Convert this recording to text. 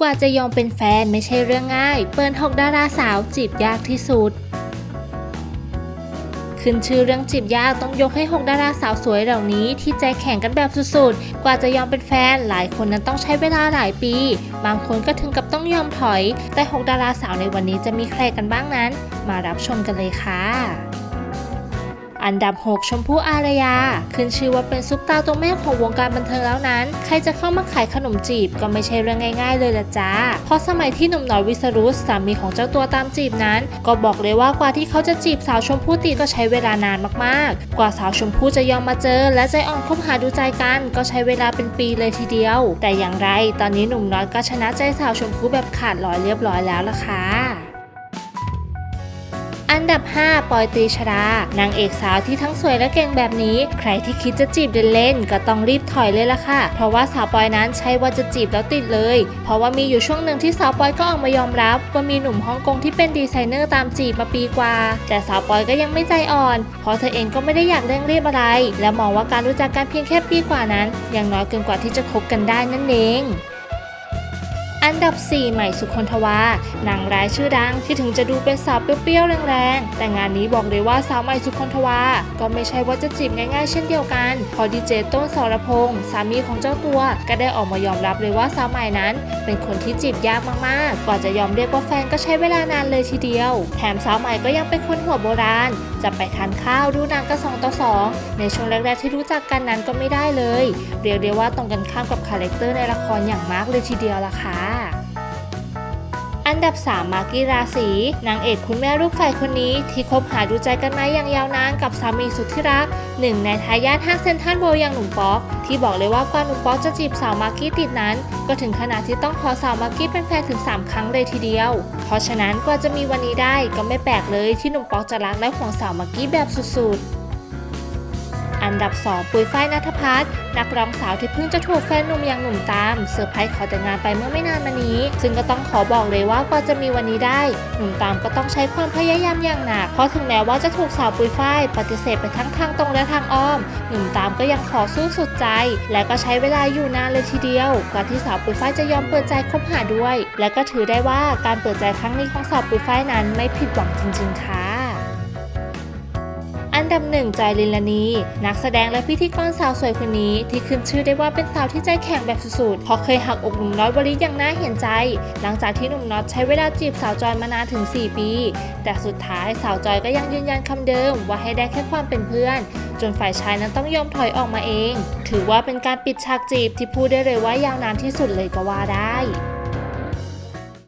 กว่าจะยอมเป็นแฟนไม่ใช่เรื่องง่าย เปิ้ลหกดาราสาวจีบยากที่สุด ขึ้นชื่อเรื่องจีบยากต้องยกให้ 6 ดาราสาวสวยเหล่านี้ที่ใจแข็งกันแบบสุดๆ กว่าจะยอมเป็นแฟนหลายคนนั้นต้องใช้เวลาหลายปี บางคนก็ถึงกับต้องยอมถอย แต่ 6 ดาราสาวในวันนี้จะมีใครกันบ้างนั้น มารับชมกันเลยค่ะ อันดับ 6 ชมพู่อารยา ขึ้นชื่อว่าเป็นซุปตาตัวแม่ของวงการบันเทิงแล้วนั้น ใครจะเข้ามาขายขนมจีบก็ไม่ใช่เรื่องง่าย ๆ เลยละจ้า เพราะสมัยที่หนุ่มน้อยวิสรุตสามีของเจ้าตัวตามจีบนั้น ก็บอกเลยว่ากว่าที่เขาจะจีบสาวชมพู่ติดก็ใช้เวลานานมากๆ กว่าสาวชมพู่จะยอมมาเจอ และใจอ่อนคบหาดูใจกันก็ใช้เวลาเป็นปีเลยทีเดียว แต่อย่างไร ตอนนี้หนุ่มน้อยก็ชนะใจสาวชมพู่แบบขาดลอยเรียบร้อยแล้วล่ะค่ะ อันดับ 5 ปอยตรีชดานางเอกสาวที่ทั้งสวยและเก่งแบบนี้ ใครที่คิดจะจีบเล่นๆก็ต้องรีบถอยเลยล่ะค่ะ เพราะว่าสาวปอยนั้นใช่ว่าจะจีบแล้วติดเลย เพราะว่ามีอยู่ช่วงหนึ่งที่สาวปอยก็ออกมายอมรับ ว่ามีหนุ่มฮ่องกงที่เป็นดีไซเนอร์ตามจีบมาปีกว่า แต่สาวปอยก็ยังไม่ใจอ่อน เพราะเธอเองก็ไม่ได้อยากเร่งรีบอะไร และมองว่าการรู้จักกันเพียงแค่ปีกว่านั้นยังน้อยเกินกว่าที่จะคบกันได้นั่นเอง อันดับ 4 ใหม่สุคนทวานางร้ายชื่อดังที่ถึงจะดูเป็นสาวเปรี้ยวๆแรงๆ แต่งานนี้บอกเลยว่าสาวใหม่สุคนทวา ก็ไม่ใช่ว่าจะจีบง่ายๆ เช่นเดียวกัน พอดีเจต้นสรพงษ์สามีของเจ้าตัว ก็ได้ออกมายอมรับเลยว่าสาวใหม่นั้น เป็นคนที่จีบยากมากๆ กว่าจะยอมเรียกว่าแฟนก็ใช้เวลานานเลยทีเดียว แถมสาวใหม่ก็ยังเป็นคนหัวโบราณ จะไปทานข้าวดูนังก็สองต่อสองในช่วงแรกๆที่รู้จักกันนั้นก็ไม่ได้เลย เรียกได้ว่าตรงกันข้ามกับคาแรคเตอร์ในละครอย่างมากเลยทีเดียวล่ะค่ะ นดับ 3 มากกี้ราศีนางเอกคุณแม่ลูกไฟคนนี้ ที่คบหาดูใจกันมาอย่างยาวนานกับสามีสุดที่รักหนึ่งในทายาทห้างเซนทรัลเวิลด์อย่างหนุ่มป๊อกที่บอกเลยว่าก่อนหนุ่มป๊อกจะจีบสาวมากกี้ติดนั้น ก็ถึงขนาดที่ต้องขอสาวมากกี้เป็นแฟนถึง 3 ครั้งเลยทีเดียว เพราะฉะนั้นกว่าจะมีวันนี้ได้ก็ไม่แปลกเลยที่หนุ่มป๊อกจะรักและห่วงสาวมากกี้แบบสุดๆ อันดับ 2 ปุยฝ้ายนัทพัฒน์นักร้องสาวที่เพิ่งจะถูกแฟนหนุ่มอย่างหนุ่มตามเซอร์ไพรส์ขอแต่งงานไปเมื่อไม่นานมานี้ ซึ่งก็ต้องขอบอกเลยว่ากว่าจะมีวันนี้ได้ หนุ่มตามก็ต้องใช้ความพยายามอย่างหนักเพราะถึงแม้ว่าจะถูกสาวปุยฝ้ายปฏิเสธไปทั้งทางตรงและทางอ้อม หนุ่มตามก็ยังขอสู้สุดใจ และก็ใช้เวลาอยู่นานเลยทีเดียวกว่าที่สาวปุยฝ้ายจะยอมเปิดใจคบหาด้วย และก็ถือได้ว่าการเปิดใจครั้งนี้ของสาวปุยฝ้ายนั้นไม่ผิดหวังจริง ๆค่ะ ดับหนึ่งจอยลินลานี นักแสดงและพิธีกรสาวสวยคนนี้ ที่ขึ้นชื่อได้ว่าเป็นสาวที่ใจแข็งแบบสุดๆเพราะเคยหักอกหนุ่มน้อยวริอย่างน่าเห็นใจ หลังจากที่หนุ่มน็อตใช้เวลาจีบสาวจอยมานานถึง 4 ปี แต่สุดท้ายสาวจอยก็ยังยืนยันคำเดิม ว่าให้ได้แค่ความเป็นเพื่อน จนฝ่ายชายนั้นต้องยอมถอยออกมาเอง ถือว่าเป็นการปิดฉากจีบที่พูดได้เลยว่ายาวนานที่สุดเลยก็ว่าได้